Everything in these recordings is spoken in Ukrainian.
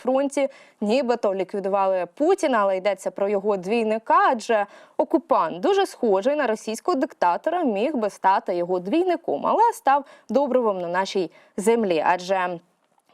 фронті нібито ліквідували Путіна, але йдеться про його двійника, адже окупант дуже схожий на російського диктатора, міг би стати його двійником, але став добровим на нашій землі. Адже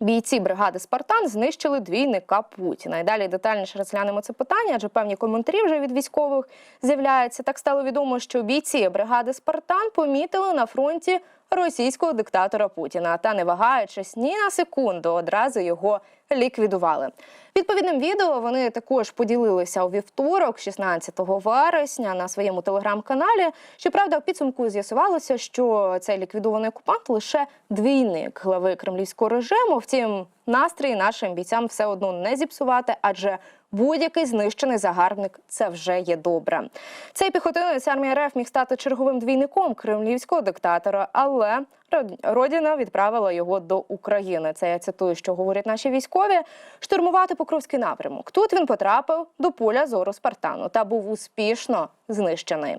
Бійці бригади Спартан знищили двійника Путіна. І далі детальніше розглянемо це питання, адже певні коментарі вже від військових з'являються. Так стало відомо, що бійці бригади Спартан помітили на фронті російського диктатора Путіна та, не вагаючись ні на секунду, одразу його ліквідували. Відповідним відео вони також поділилися у вівторок, 16 вересня, на своєму телеграм-каналі. Щоправда, в підсумку з'ясувалося, що цей ліквідований окупант лише двійник глави кремлівського режиму. Втім, настрій нашим бійцям все одно не зіпсувати, адже будь-який знищений загарбник це вже є добре. Цей піхотинець армії РФ міг стати черговим двійником кремлівського диктатора, але Род- Родіна відправила його до України. Це я цитую, що говорять наші військові. Штурмувати Покровський напрямок. Тут він потрапив до поля зору Спартану та був успішно знищений.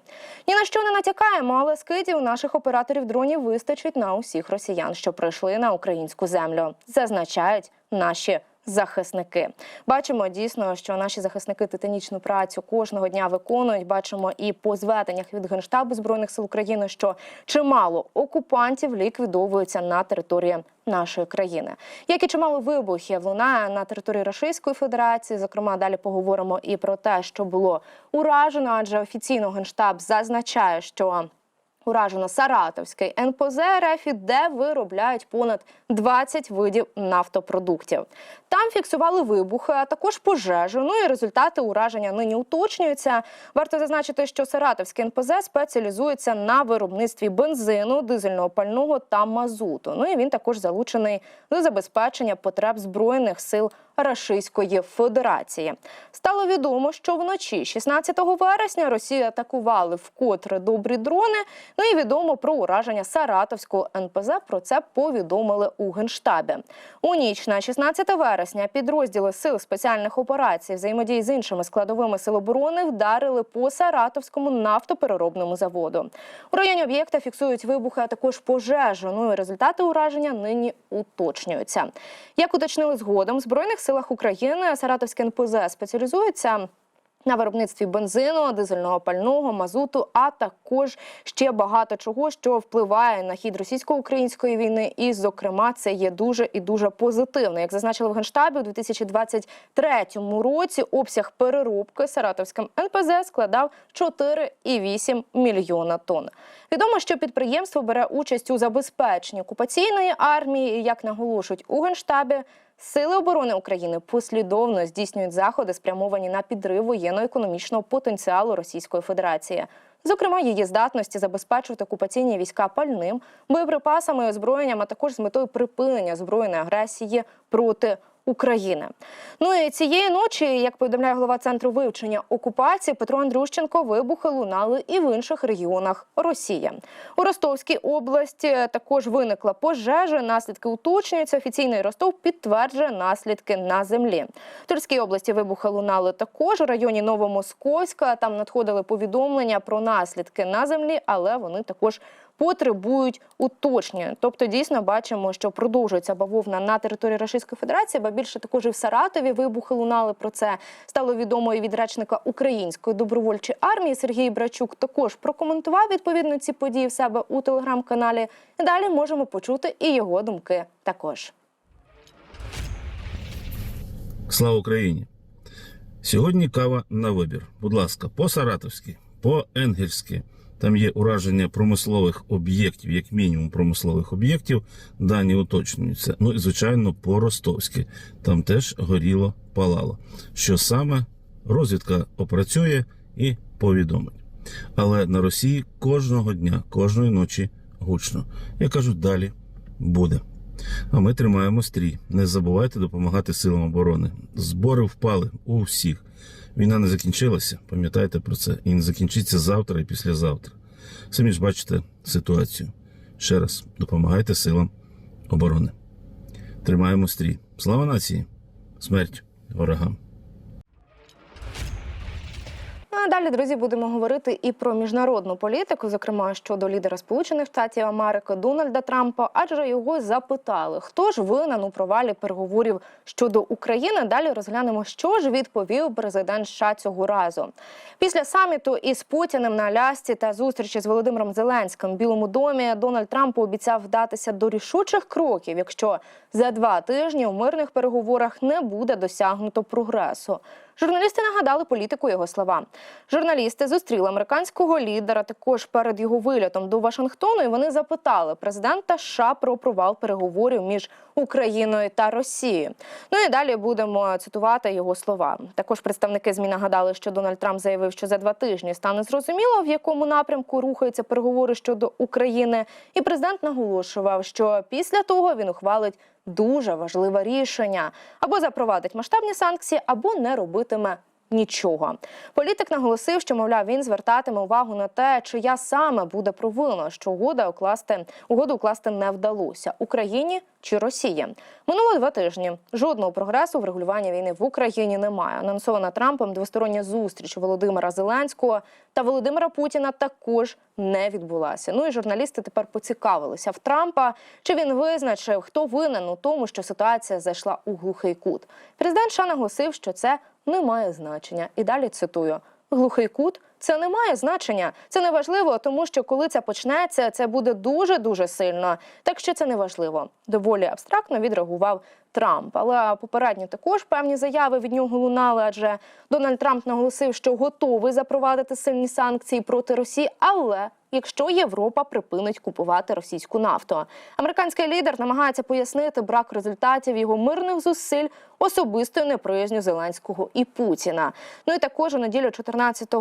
Ні на що не натякаємо, але скидів наших операторів дронів вистачить на усіх росіян, що прийшли на українську землю. Зазначають наші. Захисники бачимо дійсно, що наші захисники титанічну працю кожного дня виконують. Бачимо і по зведеннях від генштабу збройних сил України, що чимало окупантів ліквідовуються на території нашої країни. Як і чимало вибухів лунає на території Російської Федерації. Зокрема, далі поговоримо і про те, що було уражено, адже офіційно генштаб зазначає, що Уражено Саратовський НПЗ РФ, де виробляють понад 20 видів нафтопродуктів. Там фіксували вибухи, а також пожежу. Ну і результати ураження нині уточнюються. Варто зазначити, що Саратовський НПЗ спеціалізується на виробництві бензину, дизельного пального та мазуту. Ну і він також залучений до забезпечення потреб збройних сил Рашистської Федерації. Стало відомо, що вночі 16 вересня Росія атакували вкотре добрі дрони. Ну і відомо про ураження Саратовського НПЗ. Про це повідомили у генштабі. У ніч на 16 вересня підрозділи сил спеціальних операцій взаємодії з іншими складовими сил оборони вдарили по Саратовському нафтопереробному заводу. У районі об'єкта фіксують вибухи, а також пожежу. Ну і результати ураження нині уточнюються. Як уточнили згодом збройних силах України, Саратовське НПЗ спеціалізується. На виробництві бензину, дизельного пального, мазуту, а також ще багато чого, що впливає на хід російсько-української війни. І, зокрема, це є дуже і дуже позитивно. Як зазначили в генштабі, у 2023 році обсяг переробки Саратовським НПЗ складав 4,8 мільйона тонн. Відомо, що підприємство бере участь у забезпеченні окупаційної армії, як наголошують у генштабі. Сили оборони України послідовно здійснюють заходи, спрямовані на підрив воєнно-економічного потенціалу Російської Федерації, зокрема її здатності забезпечувати окупаційні війська пальним, боєприпасами і озброєнням, а також з метою припинення збройної агресії проти України. Ну і цієї ночі, як повідомляє голова центру вивчення окупації Петро Андрющенко, вибухи лунали і в інших регіонах Росії. У Ростовській області також виникла пожежа. Наслідки уточнюються. Офіційний Ростов підтверджує наслідки на землі. В Тульській області вибухи лунали також у районі Новомосковська. Там надходили повідомлення про наслідки на землі, але вони також потребують уточнення. Тобто, дійсно бачимо, що продовжується бавовна на території Російської Федерації, ба більше також і в Саратові вибухи лунали. Про це стало відомо і від речника Української добровольчої армії Сергій Брачук. Також прокоментував відповідно ці події в себе у телеграм-каналі. Далі можемо почути і його думки також. Слава Україні! Сьогодні кава на вибір. Будь ласка, по-саратовськи, по-енгельськи. Там є ураження промислових об'єктів, як мінімум промислових об'єктів. Дані уточнюються. Ну і звичайно, по-ростовськи. Там теж горіло, палало. Що саме розвідка опрацює і повідомить. Але на Росії кожного дня, кожної ночі гучно. Я кажу, далі буде. А ми тримаємо стрій. Не забувайте допомагати силам оборони. Збори впали у всіх. Війна не закінчилася, пам'ятайте про це, і не закінчиться завтра і післязавтра. Самі ж бачите ситуацію. Ще раз допомагайте силам оборони. Тримаємо стрій. Слава нації! Смерть ворогам! Далі, друзі, будемо говорити і про міжнародну політику, зокрема щодо лідера Сполучених Штатів Америки Дональда Трампа, адже його запитали, хто ж винен у провалі переговорів щодо України. Далі розглянемо, що ж відповів президент США цього разу. Після саміту із Путіним на Алясці та зустрічі з Володимиром Зеленським в Білому домі Дональд Трамп пообіцяв вдатися до рішучих кроків, якщо за два тижні у мирних переговорах не буде досягнуто прогресу. Журналісти нагадали політику його слова. Журналісти зустріли американського лідера також перед його вилітом до Вашингтону. І вони запитали президента США про провал переговорів між Україною та Росією. Ну і далі будемо цитувати його слова. Також представники ЗМІ нагадали, що Дональд Трамп заявив, що за два тижні стане зрозуміло, в якому напрямку рухаються переговори щодо України. І президент наголошував, що після того він ухвалить дуже важливе рішення або запровадить масштабні санкції, або не робитиме. Нічого політик наголосив, що мовляв він звертатиме увагу на те, чия саме буде провина, що угода укласти угоду укласти не вдалося Україні чи Росії. Минуло два тижні. Жодного прогресу в регулюванні війни в Україні немає. Анонсована Трампом двостороння зустріч Володимира Зеленського та Володимира Путіна також не відбулася. Ну і журналісти тепер поцікавилися в Трампа, чи він визначив, хто винен у тому, що ситуація зайшла у глухий кут. Президент США наголосив, що це не має значення. І далі цитую: глухий кут. Це не має значення. Це не важливо, тому що коли це почнеться, це буде дуже дуже сильно. Так що це не важливо. Доволі абстрактно відреагував Трамп. Але попередньо також певні заяви від нього лунали. Адже Дональд Трамп наголосив, що готовий запровадити сильні санкції проти Росії, але якщо Європа припинить купувати російську нафту. Американський лідер намагається пояснити брак результатів його мирних зусиль особистою неприязню Зеленського і Путіна. Ну і також у неділю 14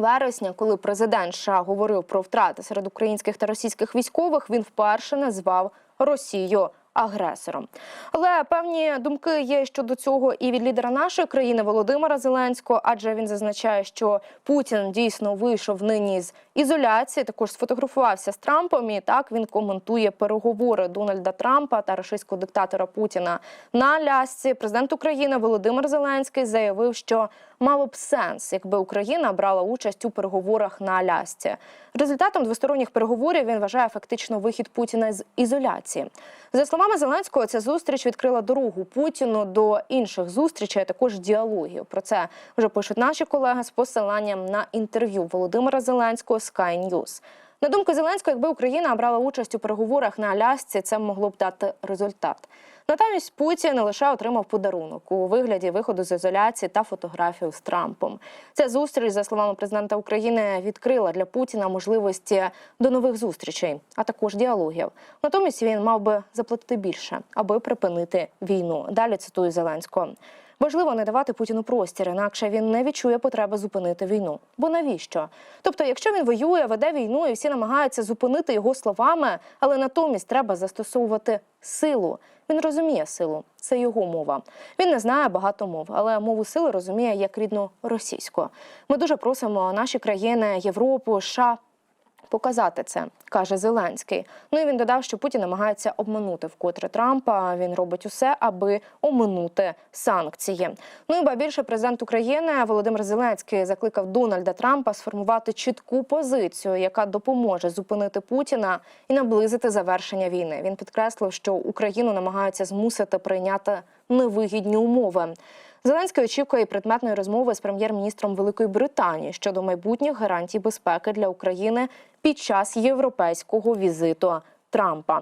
Вересня, коли президент США говорив про втрати серед українських та російських військових, він вперше назвав Росію агресором. Але певні думки є щодо цього і від лідера нашої країни Володимира Зеленського, адже він зазначає, що Путін дійсно вийшов нині з ізоляції. Також сфотографувався з Трампом. І так він коментує переговори Дональда Трампа та російського диктатора Путіна на Алясці. Президент України Володимир Зеленський заявив, що мало б сенс, якби Україна брала участь у переговорах на Алясці. Результатом двосторонніх переговорів він вважає фактично вихід Путіна з ізоляції. За словами Зеленського, ця зустріч відкрила дорогу Путіну до інших зустрічей, а також діалогів. Про це вже пишуть наші колеги з посиланням на інтерв'ю Володимира Зеленського Sky News. На думку Зеленського, якби Україна брала участь у переговорах на Алясці, це могло б дати результат. Натомість Путін лише отримав подарунок у вигляді виходу з ізоляції та фотографію з Трампом. Ця зустріч, за словами президента України, відкрила для Путіна можливості до нових зустрічей, а також діалогів. Натомість він мав би заплатити більше, аби припинити війну. Далі цитую Зеленського. Важливо не давати Путіну простір, інакше він не відчує потреби зупинити війну. Бо навіщо? Тобто, якщо він воює, веде війну, і всі намагаються зупинити його словами, але натомість треба застосовувати силу. Він розуміє силу, це його мова. Він не знає багато мов, але мову сили розуміє як рідну російську. Ми дуже просимо наші країни, Європу, США показати це, каже Зеленський. Ну і він додав, що Путін намагається обманути вкотре Трампа. Він робить усе, аби оминути санкції. Ну і ба більше президент України Володимир Зеленський закликав Дональда Трампа сформувати чітку позицію, яка допоможе зупинити Путіна і наблизити завершення війни. Він підкреслив, що Україну намагаються змусити прийняти невигідні умови. Зеленський очікує предметної розмови з прем'єр-міністром Великої Британії щодо майбутніх гарантій безпеки для України під час європейського візиту Трампа.